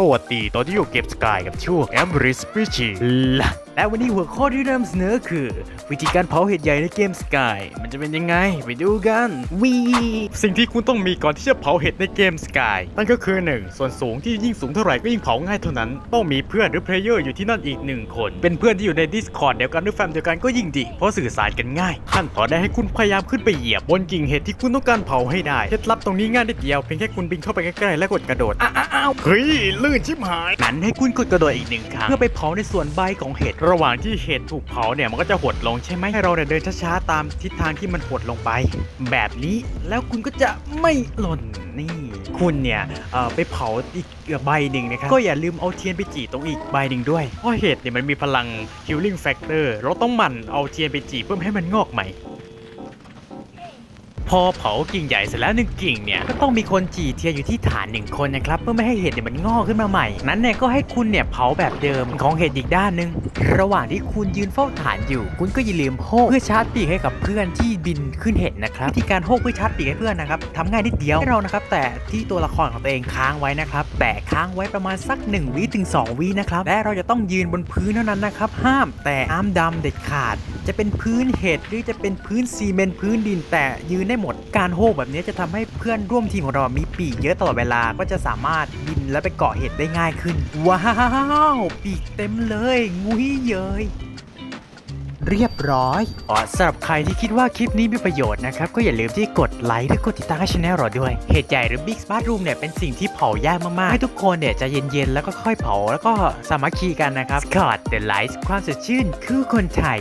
สวัสดีตอนที่อยู่เก็บสกายกับช่วง e m b r y s p e c i ละ และวันนี้หัวข้อที่นำเสนอคือ วิธีการเผาเห็ดใหญ่ในเกมสกายมันจะเป็นยังไง ไปดูกันวีสิ่งที่คุณต้องมีก่อนที่จะเผาเห็ดในเกมสกายนั่นก็คือ 1 ส่วนสูงที่ยิ่งสูงเท่าไหร่ก็ยิ่งเผาง่ายเท่านั้น ต้องมีเพื่อนหรือเพลเยอร์อยู่ที่นั่นอีกหนึ่งคน เป็นเพื่อนที่อยู่ใน Discord เดียวกันหรือแฟมเดียวกันก็ยิ่งดี เพราะสื่อสารกันง่ายขั้นตอนแรกให้คุณพยายามขึ้นไปเหยียบบนกิ่งเห็ดที่คุณต้องการเผาให้ได้เคล็ดลับตรงนี้ง่ายนิดเดียวเพียงแค่คุณบินเข้าไปใกล้ๆและกดกระโดดอ้าวอ้าวเฮ้ยลื่นชิบหายนั้นให้คุณกดกระโดดอีกหนึ่งครั้งเพื่อไปเผาในส่วนใบของเห็ดระหว่างที่เห็ดถูกเผาเนี่ยมันก็จะหดลงใช่ไหมให้เราเนี่ยเดินช้าๆตามทิศทางที่มันหดลงไป แบบนี้แล้วคุณก็จะไม่หล่นนี่ คุณเนี่ยไปเผาอีกใบหนึ่งนะครับก็อย่าลืมเอาเทียนไปจี่ตรงอีกใบหนึ่งด้วยเพราะเห็ดเนี่ยมันมีพลัง healing factor เราต้องหมั่นเอาเทียนไปจี่เพื่อให้มันงอกใหม่ พอเผากิ่งใหญ่เสร็จแล้วหนึ่งกิ่งเนี่ยก็ต้องมีคนจีเทียอยู่ที่ฐานหนึ่งคนนะครับเพื่อไม่ให้เห็ดเนี่ยมันงอกขึ้นมาใหม่ นั้นเนี่ยก็ให้คุณเนี่ยเผาแบบเดิมของเห็ดอีกด้านหนึ่งระหว่างที่คุณยืนเฝ้าฐานอยู่ คุณก็อย่าลืมโฮกเพื่อชาร์จปีกให้กับเพื่อนที่บินขึ้นเห็ดนะครับวิธีการโฮกเพื่อชาร์จปีกให้เพื่อนนะครับทำง่ายนิดเดียวให้เรานะครับแต่ที่ตัวละครของตัวเองค้างไว้นะครับแต่ค้างไว้ประมาณสัก1วิถึง2วินะครับและเราจะต้องยืนบนพื้นเท่านั้นนะครับห้ามแต่อ้ามดำเด็ดขาด จะเป็นพื้นเห็ดหรือจะเป็นพื้นซีเมนต์พื้นดินแต่ยืนได้หมด การโฮแบบนี้จะทำให้เพื่อนร่วมทีมของเรามีปีกเยอะตลอดเวลาก็จะสามารถบินและไปเกาะเห็ดได้ง่ายขึ้น ว้าวปีกเต็มเลย งุยเยยเรียบร้อยอ๋อสำหรับใครที่คิดว่าคลิปนี้มีประโยชน์นะครับ ก็อย่าลืมที่กดไลค์และกดติดตามให้ช anel เราด้วย เหตุใหญ่หรือ Big Smart Room เนี่ยเป็นสิ่งที่เผายากมาก ๆ ให้ทุกคนเนี่ยจะเย็น ๆ แล้วก็ค่อยเผา แล้วก็สามัคคีกันนะครับ Scott The Light ความสดชื่นคือคนไทย